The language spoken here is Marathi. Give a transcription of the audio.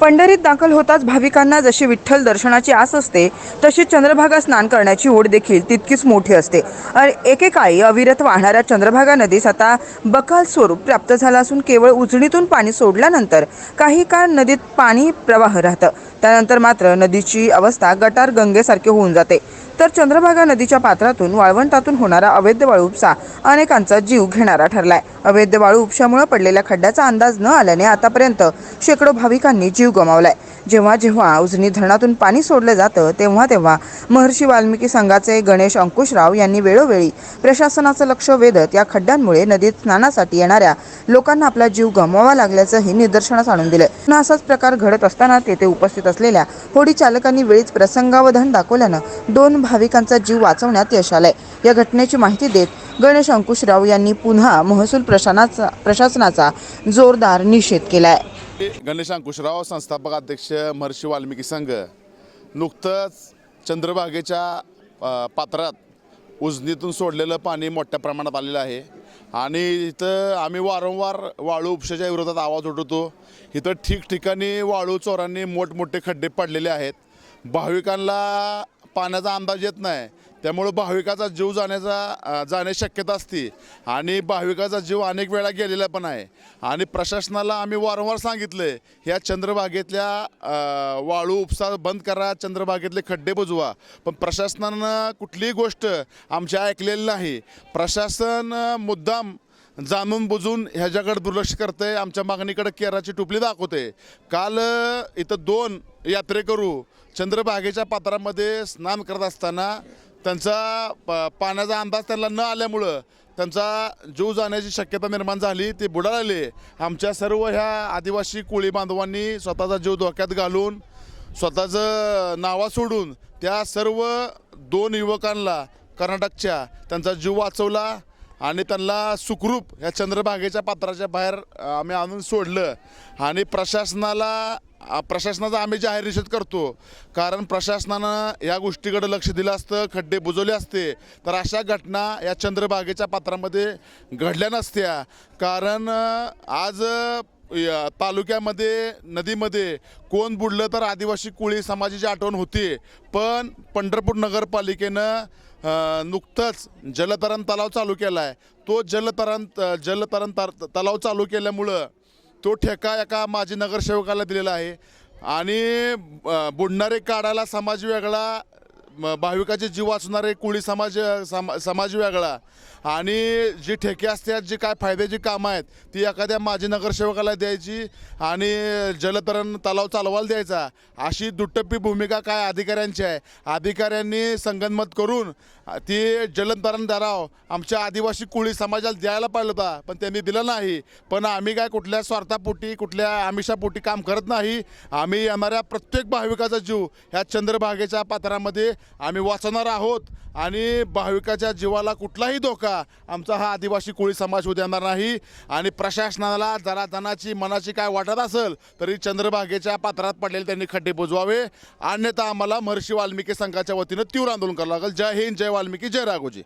पंढरीत दाखल होताच भाविकांना जशी विठ्ठल दर्शनाची आस असते तशी चंद्रभागा स्नान करण्याची ओढ देखील तितकीच मोठी असते. एकेकाळी अविरत वाहणाऱ्या चंद्रभागा नदीस आता बकाल स्वरूप प्राप्त झाला असून केवळ उजणीतून पाणी सोडल्यानंतर काही काळ नदीत पाणी प्रवाह राहतं. त्यानंतर मात्र नदीची अवस्था गटार गंगेसारखी होऊन जाते. तर चंद्रभागा नदीच्या पात्रातून वाळवंटातून होणारा अवैध वाळू उपसा अनेकांचा जीव घेणारा ठरलाय. अवैध वाळू उपशामुळे पडलेल्या खड्ड्याचा अंदाज न आल्याने आतापर्यंत शेकडो भाविकांनी जीव गमावलाय. जेव्हा जेव्हा उजनी धरणातून पाणी सोडलं जातं तेव्हा तेव्हा महर्षी वाल्मिकी संघाचे गणेश अंकुशराव यांनी वेळोवेळी प्रशासनाचं लक्ष वेधत या खड्ड्यांमुळे नदीत स्नानासाठी येणाऱ्या लोकांना आपला जीव गमवावा लागल्याचंही निदर्शनास आणून दिलं. पुन्हा असाच प्रकार घडत असताना तेथे उपस्थित असलेल्या होडी चालकांनी वेळीच प्रसंगावधान दाखवल्यानं दोन भाविकांचा जीव वाचवण्यात यश आलंय. या घटनेची माहिती देत गणेश अंकुशराव यांनी पुन्हा महसूल प्रशासनाचा प्रशासनाचा जोरदार निषेध केलाय. गणेश अंकुशराव संस्थापक अध्यक्ष महर्षी वाल्मिकी संघ नुकतंच चंद्रभागेच्या पात्रात उजनीतून सोडलेलं पाणी मोठ्या प्रमाणात आलेलं आहे. आणि इथं आम्ही वारंवार वाळू उपशाच्या विरोधात आवाज उठवतो. इथं ठिकठिकाणी वाळू चोरांनी मोठमोठे खड्डे पडलेले आहेत. भाविकांना पाण्याचा अंदाज येत नाही. त्यामुळं भाविकाचा जीव जाण्याचा जाण्या जाण्याची शक्यता असते. आणि भाविकाचा जीव अनेक वेळा गेलेला पण आहे. आणि प्रशासनाला आम्ही वारंवार सांगितलं ह्या चंद्रभागेतल्या वाळू उपसा बंद करा चंद्रभागेतले खड्डे बुजवा. पण प्रशासनानं कुठलीही गोष्ट आमच्या ऐकलेली नाही. प्रशासन मुद्दाम जाणून बुजून ह्याच्याकडे दुर्लक्ष करतंय. आमच्या मागणीकडे केराची टोपली दाखवते काल इथं दोन यात्रेकरू चंद्रभागेच्या पात्रामध्ये स्नान करत असताना त्यांचा प पाण्याचा अंदाज त्यांना न आल्यामुळं त्यांचा जीव जाण्याची शक्यता निर्माण झाली ते बुडाले आमच्या सर्व ह्या आदिवासी कोळी बांधवांनी स्वतःचा जीव धोक्यात घालून स्वतःचं नावा सोडून त्या सर्व दोन युवकांना कर्नाटकच्या त्यांचा जीव वाचवला. आणि त्यांना सुखरूप ह्या चंद्रभागेच्या पात्राच्या बाहेर आम्ही आणून सोडलं. आणि प्रशासनाला प्रशासनाचा आम्ही जाहीर निषेध करतो. कारण प्रशासनानं या गोष्टीकडे लक्ष दिलं असतं खड्डे बुजवले असते. तर अशा घटना या चंद्रभागेच्या पात्रामध्ये घडल्या नसत्या. कारण आज या तालुक्यामध्ये नदीमध्ये कोण बुडलं तर आदिवासी कोळी समाजाची आठवण होती. पण पंढरपूर नगरपालिकेनं नुकतंच जलतरण तलाव चालू केला आहे तो जलतरण जलतरण तर- तलाव चालू केल्यामुळं तो ठेका एका माजी नगरसेवकाला दिलेला आहे. आणि बुडणारे काढायला समाज वेगळा भाविकाचे जीव वाचणारे कुळी समाज सम समाज वेगळा. आणि जी ठेके असतात जी काय फायद्याची कामं आहेत ती एखाद्या माजी नगरसेवकाला द्यायची आणि जलतरण तलाव चालवायला द्यायचा. अशी दुट्टप्पी भूमिका काय अधिकाऱ्यांची आहे? अधिकाऱ्यांनी संगनमत करून ती जलतरण तलाव आमच्या आदिवासी कुळी समाजाला द्यायला पाहिलं होता पण त्यांनी दिलं नाही. पण आम्ही काय कुठल्या स्वार्थापोटी कुठल्या आमिषापोटी काम करत नाही. आम्ही येणाऱ्या प्रत्येक भाविकाचा जीव ह्या चंद्रभागेच्या पात्रामध्ये आम्ही वाचणार आहोत आणि भाविकाच्या जीवाला कुठलाही धोका आमचा हा आदिवासी कोळी समाज होऊ देणार नाही. आणि प्रशासनाला जरा जणाची मनाची काय वाटत असेल तरी चंद्रभागेच्या पात्रात पडलेले त्यांनी खड्डे बुजवावे. अन्यथा आम्हाला महर्षी वाल्मिकी संघाच्या वतीनं तीव्र आंदोलन करावं लागेल. जय हिंद जय वाल्मिकी जय राघोजी.